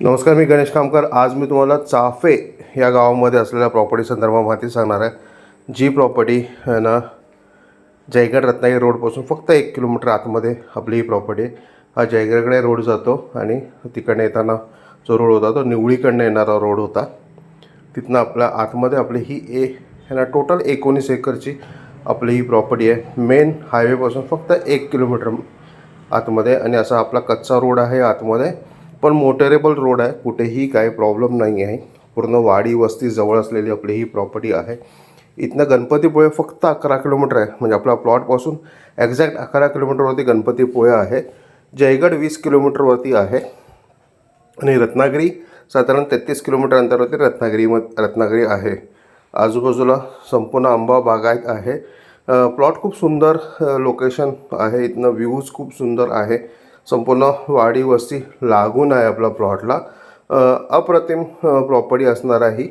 नमस्कार मी गणेश कामकर. आज मी तुम्हाला चाफे या गावामध्ये असलेल्या प्रॉपर्टी संदर्भात माहिती सांगणार आहे. जी प्रॉपर्टी आहे ना जयगड रत्नागिरी रोडपासून फक्त एक किलोमीटर आतमध्ये आपली ही प्रॉपर्टी आहे. हा जयगडकडे रोड जातो आणि तिकडनं येताना जो रोड होता तो निवळीकडनं येणारा रोड होता. तिथनं आपल्या आतमध्ये आपली ही ए आहे ना टोटल एकोणीस एकरची आपली ही प्रॉपर्टी आहे. मेन हायवेपासून फक्त एक किलोमीटर आतमध्ये आणि असा आपला कच्चा रोड आहे आतमध्ये. पण मोटरेबल रोड आहे कुठेही काही प्रॉब्लेम नाही आहे. पूर्ण वाडी वस्ती जवळ असलेली आपली ही प्रॉपर्टी आहे. इथनं गणपतीपुळे फक्त अकरा किलोमीटर आहे. म्हणजे आपला प्लॉटपासून एक्झॅक्ट अकरा किलोमीटरवरती गणपतीपुळे आहे. जयगड वीस किलोमीटरवरती आहे. आणि रत्नागिरी साधारण तेहतीस किलोमीटर अंतरावरती रत्नागिरी म रत्नागिरी आहे. आजूबाजूला संपूर्ण आंबा बागायत आहे. प्लॉट खूप सुंदर लोकेशन आहे. इथनं व्ह्यूज खूप सुंदर आहे. संपूर्ण वाडी वस्ती लागून आहे आपला प्लॉटला. अप्रतिम प्रॉपर्टी असणार आहे ही.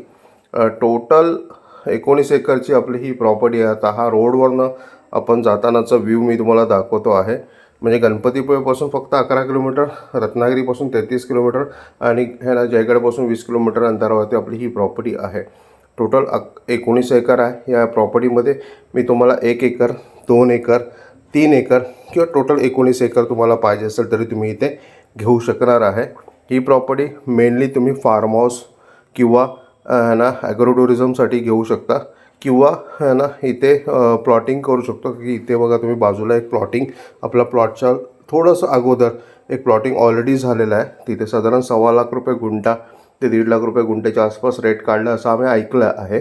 टोटल एकोणीस एकरची आपली ही प्रॉपर्टी आहे. आता हा रोडवरनं आपण जातानाचा व्ह्यू मी तुम्हाला दाखवतो आहे. म्हणजे गणपतीपुळेपासून फक्त अकरा किलोमीटर रत्नागिरीपासून तेहतीस किलोमीटर आणि ह्याला जयगडपासून वीस किलोमीटर अंतरावरती आपली ही प्रॉपर्टी आहे. टोटल अक एकोणीस एकर आहे. या प्रॉपर्टीमध्ये मी तुम्हाला एक एकर दोन एकर तीन एकर किंवा टोटल एकोणीस एकर तुम्हाला पाहिजे असेल तरी तुम्ही इथे घेऊ शकणार आहे. ही प्रॉपर्टी मेनली तुम्ही फार्म हाऊस किंवा है ना ॲग्रो टुरिझमसाठी घेऊ शकता. किंवा है ना इथे प्लॉटिंग करू शकतो. की इथे बघा तुम्ही बाजूला एक प्लॉटिंग आपला प्लॉटच्या थोडंसं अगोदर एक प्लॉटिंग ऑलरेडी झालेलं आहे. तिथे साधारण सव्वा लाख रुपये गुंठा ते दीड लाख रुपये गुंठ्याच्या आसपास रेट काढला असं आम्ही ऐकलं आहे.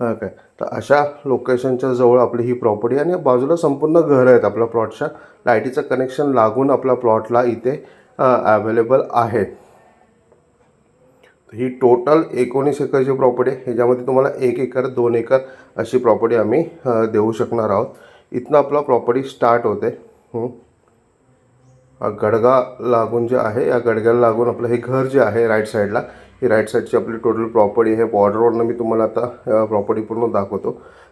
हां काय? तर अशा लोकेशनच्या जवळ आपली ही प्रॉपर्टी आणि बाजूला संपूर्ण घरं आहेत आपल्या प्लॉटच्या लाईटीचं कनेक्शन लागून आपल्या प्लॉटला इथे अवेलेबल आहे. ही टोटल एकोणीस एकरची प्रॉपर्टी आहे. ह्याच्यामध्ये तुम्हाला एक एकर दोन एकर अशी प्रॉपर्टी आम्ही देऊ शकणार आहोत. इथनं आपला प्रॉपर्टी स्टार्ट होते. गडगा लागून जे आहे या गडग्याला लागून आपलं हे घर जे आहे राईट साईडला ही राईट साईडची आपली टोटल प्रॉपर्टी आहे. बॉर्डरवरनं मी तुम्हाला आता प्रॉपर्टी पूर्ण दाखवतो.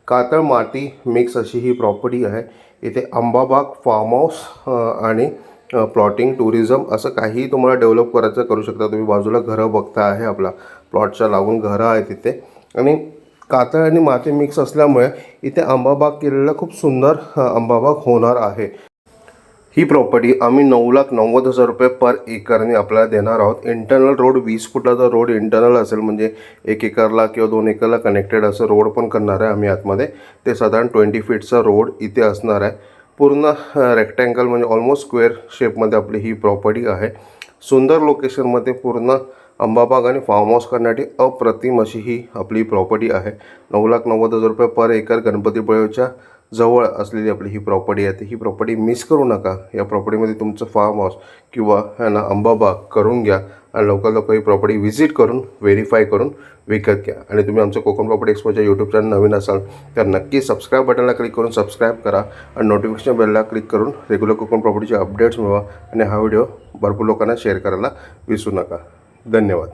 कातळ माती मिक्स अशी ही प्रॉपर्टी आहे. इथे आंबाबाग फार्म हाऊस आणि प्लॉटिंग टुरिझम असं काहीही तुम्हाला डेव्हलप करायचं करू शकता. तुम्ही बाजूला घरं बघता आहे आपला. प्लॉटच्या लागून घरं आहेत तिथे आणि कातळ आणि माती मिक्स असल्यामुळे इथे आंबाबाग केलेला खूप सुंदर आंबाबाग होणार आहे. ही प्रॉपर्टी आम्ही नऊ लाख नव्वद हजार रुपये पर एकरने आपल्याला देणार आहोत. इंटरनल रोड वीस फुटाचा रोड इंटरनल असेल म्हणजे एक एकरला किंवा दोन एकरला कनेक्टेड असं रोड पण करणार आहे आम्ही आतमध्ये. ते साधारण ट्वेंटी फीटचा रोड इथे असणार आहे. पूर्ण रेक्टँगल म्हणजे ऑलमोस्ट स्क्वेअर शेपमध्ये आपली ही प्रॉपर्टी आहे. सुंदर लोकेशनमध्ये पूर्ण अंबाबाग आणि फार्म हाऊस करण्यासाठी अप्रतिम अशी ही आपली प्रॉपर्टी आहे. नऊ लाख नव्वद हजार रुपये पर एकर गणपतीपुळेच्या जवळ असलेली आपली ही प्रॉपर्टी आहे तर ही प्रॉपर्टी मिस करू नका. या प्रॉपर्टीमध्ये तुमचं फार्म हाऊस किंवा है ना अंबाबाग करून घ्या आणि लवकर लवकर ही प्रॉपर्टी व्हिजिट करून व्हेरीफाय करून विकत घ्या. आणि तुम्ही आमचं कोकण प्रॉपर्टी एक्सपोच्या यूट्यूब चॅनल नवीन असाल तर नक्की सबस्क्राईब बटनला क्लिक करून सबस्क्राईब करा आणि नोटिफिकेशन बेलला क्लिक करून रेग्युलर कोकण प्रॉपर्टीचे अपडेट्स मिळवा. आणि हा व्हिडिओ भरपूर लोकांना शेअर करायला विसरू नका. धन्यवाद.